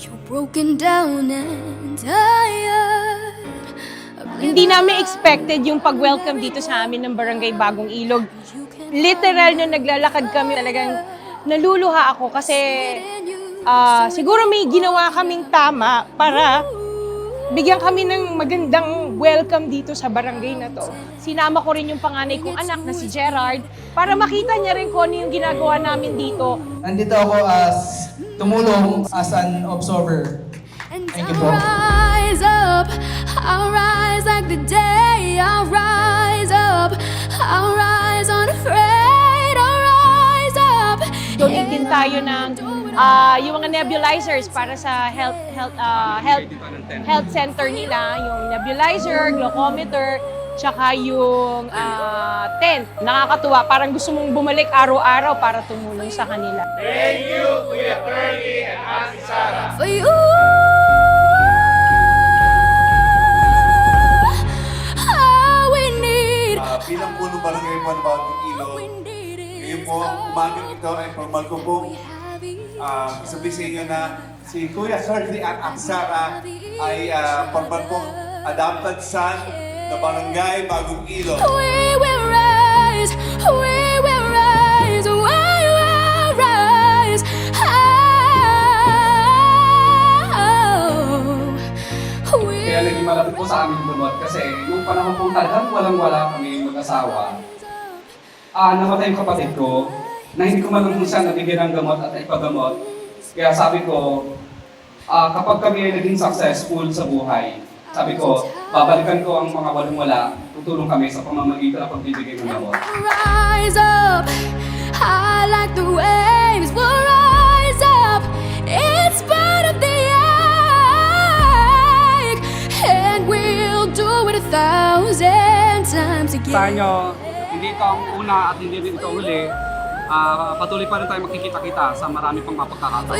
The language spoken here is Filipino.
You're broken down and tired. Hindi namin expected yung pag-welcome dito sa amin ng Barangay Bagong Ilog. Literal nung naglalakad kami talagang naluluha ako kasi ah, siguro may ginawa kaming tama para bigyan kami ng magandang welcome dito sa barangay na to. Sinama ko rin yung panganay kong anak na si Gerard para makita niya rin kung ano yung ginagawa namin dito. Nandito ako as tumulong as an observer. And Thank you I'll po. rise up, I'll rise like the day, I'll rise up, I'll rise unafraid, I'll rise up. Din tayo ng ah, yung mga nebulizers para sa health health ah, health health center nila, yung nebulizer, glucometer, tsaka yung ah, tent. Nakakatuwa, parang gusto mong bumalik araw-araw para tumulong sa kanila. For you. All we need, Ah, bilang puno barangay Panbagong Ilog, we need ngayon is po, umagang ito ay formal ko po. happy. uh, sabihin sa inyo na si Kuya Sergi at Aksara ay uh, formal pong adopted son ng barangay Bagong Ilog. We Kaya naging malapit po sa amin lumot kasi yung panahon pong talagang walang-wala kami mag-asawa, ah namatay yung kapatid ko na hindi ko man lang siya nabigyan ng gamot at ipagamot. Kaya sabi ko, ah kapag kami ay naging successful sa buhay, sabi ko, babalikan ko ang mga walang-wala, tutulong kami sa pamamagitan ng pagbibigay ng gamot. rise up, high like the waves. Thousand times again. Sa nyo, hindi ito ang una at hindi rin ito huli. Ah, patuloy pa rin tayo makikita-kita sa marami pang mapagkakataon.